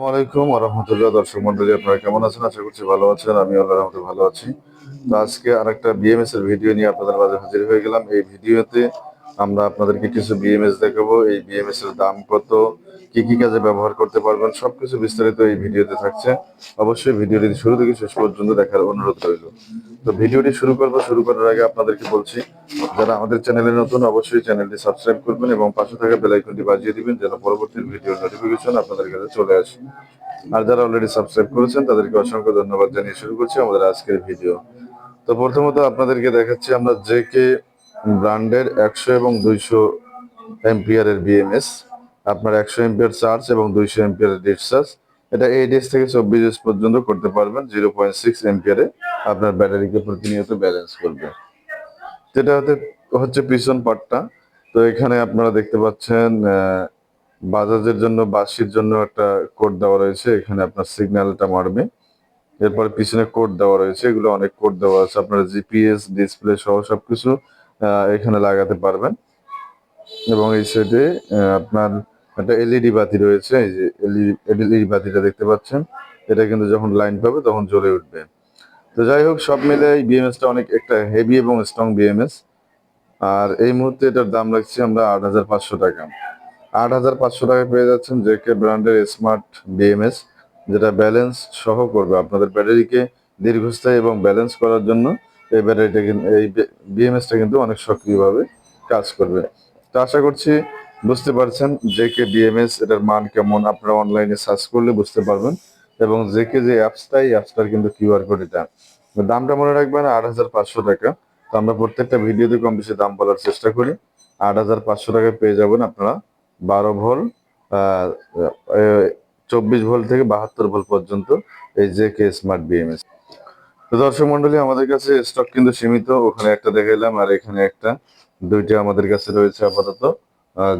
আসসালামু আলাইকুম রহমতুল্লাহ দর্শক মন্ডলী, আপনারা কেমন আছেন? আশা করছি ভালো আছেন। আমি আল্লাহ রহমতে ভালো আছি। তো আজকে আরেকটা বিএমএস এর ভিডিও নিয়ে আপনাদের মাঝে হাজির হয়ে গেলাম। এই ভিডিওতে আমরা আপনাদেরকে কিছু বিএমএস দেখাবো। এই বিএমএস এর দাম কত? কি কি কাজে ব্যবহার করতে পারবেন, সবকিছু বিস্তারিত এই ভিডিওতে থাকছে। অবশ্যই ভিডিওটি শুরু থেকে শেষ পর্যন্ত দেখার অনুরোধ রইল। তো ভিডিওটি শুরু করব, শুরু করার আগে আপনাদেরকে বলছি, যারা আমাদের চ্যানেলে নতুন, অবশ্যই চ্যানেলটি সাবস্ক্রাইব করবেন এবং পাশে থাকা বেল আইকনটি বাজিয়ে দিবেন, যেন পরবর্তী ভিডিওর নোটিফিকেশন আপনাদের কাছে চলে আসে। আর যারা অলরেডি সাবস্ক্রাইব করেছেন, তাদেরকে অসংখ্য ধন্যবাদ জানিয়ে শুরু করছি আমাদের আজকের ভিডিও। তো প্রথমত আপনাদেরকে দেখাচ্ছি, আমরা যে কে ব্র্যান্ডের একশো এবং দুইশো এমপিয়ারের বিএমএস আপনার একশো এমপিয়ার চার্জ এবং দুইশো এমপিয়ারের ডিসচার্জ এটা এইট এস থেকে চব্বিশ এস পর্যন্ত করতে পারবেন, জিরো পয়েন্ট সিক্স এমপিয়ারে আপনার ব্যাটারিকে প্রতিনিয়ত ব্যালেন্স করবে। যেটা হতে, হচ্ছে পিছন পার্টটা তো এখানে আপনারা দেখতে পাচ্ছেন বাজাজের জন্য, বাসির জন্য একটা কোড দেওয়া রয়েছে। এখানে আপনার সিগন্যালটা মারবে। এরপরে পিছনে কোড দেওয়া রয়েছে। এগুলো অনেক কোড দেওয়া আছে। আপনারা জিপিএস ডিসপ্লে সহ সবকিছু এখানে লাগাতে পারবেন। এবং এই সাইডে আপনার একটা এলইডি বাতি রয়েছে, এই যে এলইডি বাতিটা দেখতে পাচ্ছেন। এটা কিন্তু যখন লাইন পাবে তখন জ্বলে উঠবে। তো যাই হোক, সব মিলে এই বিএমএসটা অনেক একটা হেভি এবং স্ট্রং বিএমএস আর এই মুহূর্তে এটার দাম রাখছি আমরা আট হাজার পাঁচশো টাকা। আট হাজার পাঁচশো টাকায় পেয়ে যাচ্ছেন জে কে ব্র্যান্ডের স্মার্ট বিএমএস যেটা ব্যালেন্স সহ করবে আপনাদের ব্যাটারিকে দীর্ঘস্থায়ী এবং ব্যালেন্স করার জন্য। এই ব্যাটারিটা কিন্তু এই বিএমএসটা কিন্তু অনেক সক্রিয়ভাবে কাজ করবে। তো আশা করছি বুঝতে পারছেন জে কে বিএমএস এটার মান কেমন, আপনারা অনলাইনে সার্চ করলে বুঝতে পারবেন। এবং জে কে যে অ্যাপসটা এই অ্যাপসটার কিন্তু কিউআর কোড এটা। দামটা মনে রাখবেন আট হাজার পাঁচশো টাকা। তো আমরা প্রত্যেকটা ভিডিওতে কম বেশি দাম বলার চেষ্টা করি। আট হাজার পাঁচশো টাকায় পেয়ে যাবেন আপনারা বারো ভোল চব্বিশ ভোল থেকে বাহাত্তর ভোল পর্যন্ত এই জে কে স্মার্ট বিএমএস তো দর্শক মন্ডলী, আমাদের কাছে স্টক কিন্তু সীমিত। ওখানে একটা দেখাইলাম আর এখানে একটা। দুইটা আমাদের কাছে রয়েছে আপাতত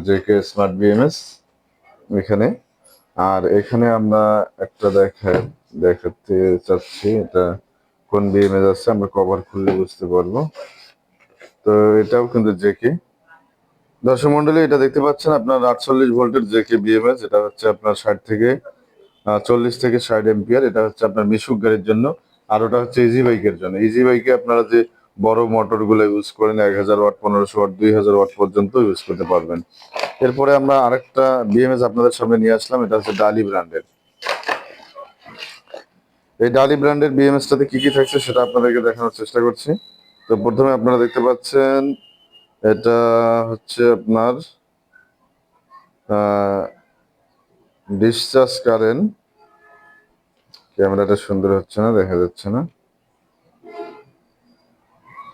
জে কে স্মার্ট বিএমএস এখানে। আর এখানে আমরা একটা দেখা, দেখাতে চাচ্ছি, এটা কোন বিএমএস আছে আমরা কভার খুললে বুঝতে পারব। তো এটাও কিন্তু জেকে দর্শক মন্ডলী, এটা দেখতে পাচ্ছেন আপনার আটচল্লিশ ভোল্টের জেকে বিএমএস এটা হচ্ছে আপনার ষাট থেকে চল্লিশ থেকে ষাট এম্পিয়ার এটা হচ্ছে আপনার মিশুক গাড়ির জন্য, আর ওটা হচ্ছে ইজি বাইকের জন্য। ইজি বাইকে আপনারা যে বড় মোটরগুলো ইউজ করেন এক হাজার ওয়াট, পনেরোশো ওয়াট, দুই হাজার ওয়াট পর্যন্ত ইউজ করতে পারবেন। এরপরে আমরা আরেকটা বিএমএস আপনাদের সামনে নিয়ে আসলাম, এটা হচ্ছে ডালি ব্র্যান্ডের এই ডালি ব্র্যান্ডের বিএমএস টাতে কি কি থাকছে সেটা আপনাদেরকে দেখানোর চেষ্টা করছি। তো প্রথমে আপনারা দেখতে পাচ্ছেন, এটা হচ্ছে আপনার ডিসচার্জ কারেন্ট ক্যামেরাটা সুন্দর হচ্ছে না, দেখা যাচ্ছে না।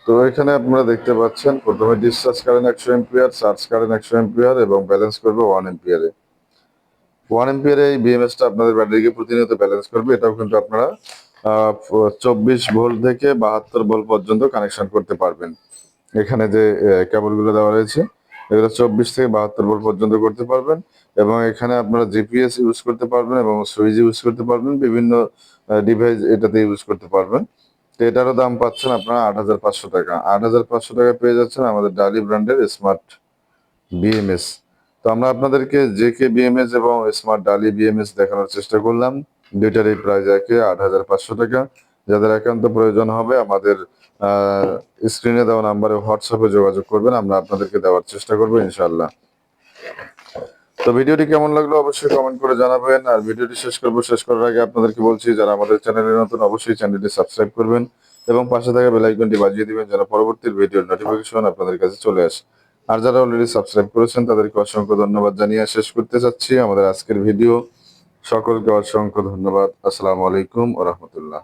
তো এখানে আপনারা দেখতে পাচ্ছেন, প্রথমে ডিসচার্জ কারেন্ট একশো এম্পিয়ার চার্জ কারেন্ট একশো এম্পিয়ার এবং ব্যালেন্স করবে ওয়ান এম্পিয়ারে ওয়ান এম্পিয়ারে এই বিএমএসটা আপনাদের ব্যাটারিকে প্রতিনিয়ত ব্যালেন্স করবে, এটাও কিন্তু আপনারা চব্বিশ ভোল্ট থেকে বাহাত্তর ভোল্ট পর্যন্ত কানেকশন করতে পারবেন। এখানে যে কেবলগুলো দেওয়া রয়েছে, এগুলো চব্বিশ থেকে বাহাত্তর ভোল্ট পর্যন্ত করতে পারবেন এবং এখানে আপনারা জিপিএস ইউজ করতে পারবেন এবং সুইচ ইউজ করতে পারবেন, বিভিন্ন ডিভাইস এটাতে ইউজ করতে পারবেন। তো এটারও দাম পাচ্ছেন আপনারা আট হাজার পাঁচশো টাকা। আট হাজার পাঁচশো টাকা পেয়ে যাচ্ছেন আমাদের ডালি ব্র্যান্ডের স্মার্ট বিএমএস তো আমরা আপনাদেরকে জে কে বিএমএস এবং স্মার্ট ডালি বিএমএস দেখানোর চেষ্টা করলাম। দুইটারই প্রাইস একে, আট হাজার পাঁচশো টাকা। যাদের একান্ত প্রয়োজন হবে আমাদের স্ক্রিনে দেওয়া নাম্বারে হোয়াটসঅ্যাপে যোগাযোগ করবেন, আমরা আপনাদেরকে দেওয়ার চেষ্টা করব ইনশাল্লাহ তো ভিডিওটি কেমন লাগল অবশ্যই কমেন্ট করে জানাবেন। আর ভিডিওটি শেষ করব, শেষ করার আগে আপনাদেরকে বলছি, যারা আমাদের চ্যানেলে নতুন, অবশ্যই চ্যানেলটি সাবস্ক্রাইব করবেন এবং পাশে থাকা বেল আইকনটি বাজিয়ে দিবেন যেন পরবর্তী ভিডিওর নোটিফিকেশন আপনাদের কাছে চলে আসে। আর যারা অলরেডি সাবস্ক্রাইব করেছেন, তাদেরকে অসংখ্য ধন্যবাদ জানিয়ে শেষ করতে চাচ্ছি। আমাদের আজকের ভিডিও সকলকে অসংখ্য ধন্যবাদ। আসসালামু আলাইকুম ও রহমতুল্লাহ।